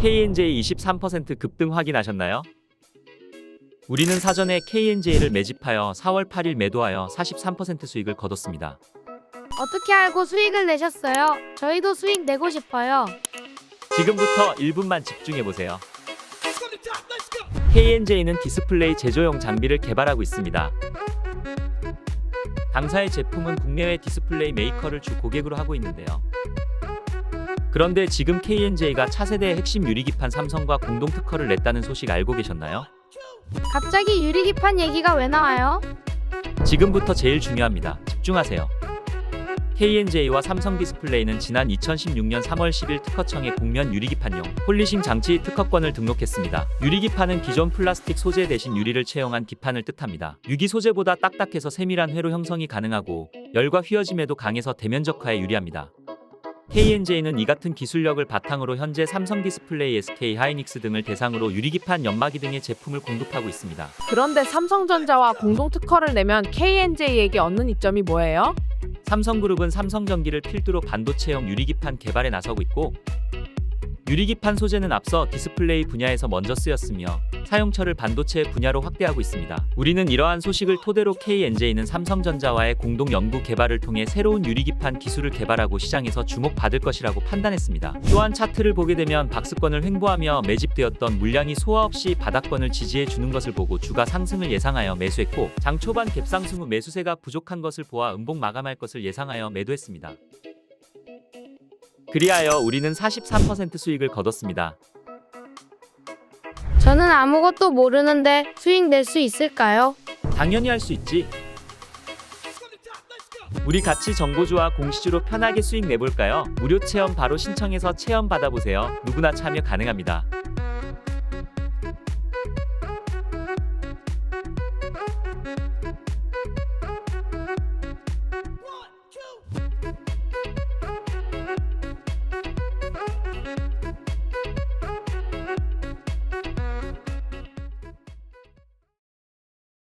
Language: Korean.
KNJ 23% 급등 확인하셨나요? 우리는 사전에 KNJ를 매집하여 4월 8일 매도하여 43% 수익을 거뒀습니다. 어떻게 알고 수익을 내셨어요? 저희도 수익 내고 싶어요. 지금부터 1분만 집중해 보세요. KNJ는 디스플레이 제조용 장비를 개발하고 있습니다. 당사의 제품은 국내외 디스플레이 메이커를 주 고객으로 하고 있는데요. 그런데 지금 KNJ가 차세대 핵심 유리기판 삼성과 공동 특허를 냈다는 소식 알고 계셨나요? 갑자기 유리기판 얘기가 왜 나와요? 지금부터 제일 중요합니다. 집중하세요. KNJ와 삼성 디스플레이는 지난 2016년 3월 10일 특허청에 곡면 유리기판용 폴리싱 장치 특허권을 등록했습니다. 유리기판은 기존 플라스틱 소재 대신 유리를 채용한 기판을 뜻합니다. 유기 소재보다 딱딱해서 세밀한 회로 형성이 가능하고 열과 휘어짐에도 강해서 대면적화에 유리합니다. KNJ는 이 같은 기술력을 바탕으로 현재 삼성 디스플레이, SK 하이닉스 등을 대상으로 유리기판 연마기 등의 제품을 공급하고 있습니다. 그런데 삼성전자와 공동 특허를 내면 KNJ에게 얻는 이점이 뭐예요? 삼성그룹은 삼성전기를 필두로 반도체형 유리기판 개발에 나서고 있고 유리기판 소재는 앞서 디스플레이 분야에서 먼저 쓰였으며 사용처를 반도체 분야로 확대하고 있습니다. 우리는 이러한 소식을 토대로 KNJ는 삼성전자와의 공동 연구 개발을 통해 새로운 유리기판 기술을 개발하고 시장에서 주목받을 것이라고 판단했습니다. 또한 차트를 보게 되면 박스권을 횡보하며 매집되었던 물량이 소화 없이 바닥권을 지지해 주는 것을 보고 주가 상승을 예상하여 매수했고 장 초반 갭상승 후 매수세가 부족한 것을 보아 음봉 마감할 것을 예상하여 매도했습니다. 그리하여 우리는 43% 수익을 거뒀습니다. 저는 아무것도 모르는데 수익 낼 수 있을까요? 당연히 할 수 있지. 우리 같이 정보주와 공시주로 편하게 수익 내볼까요? 무료 체험 바로 신청해서 체험 받아보세요. 누구나 참여 가능합니다.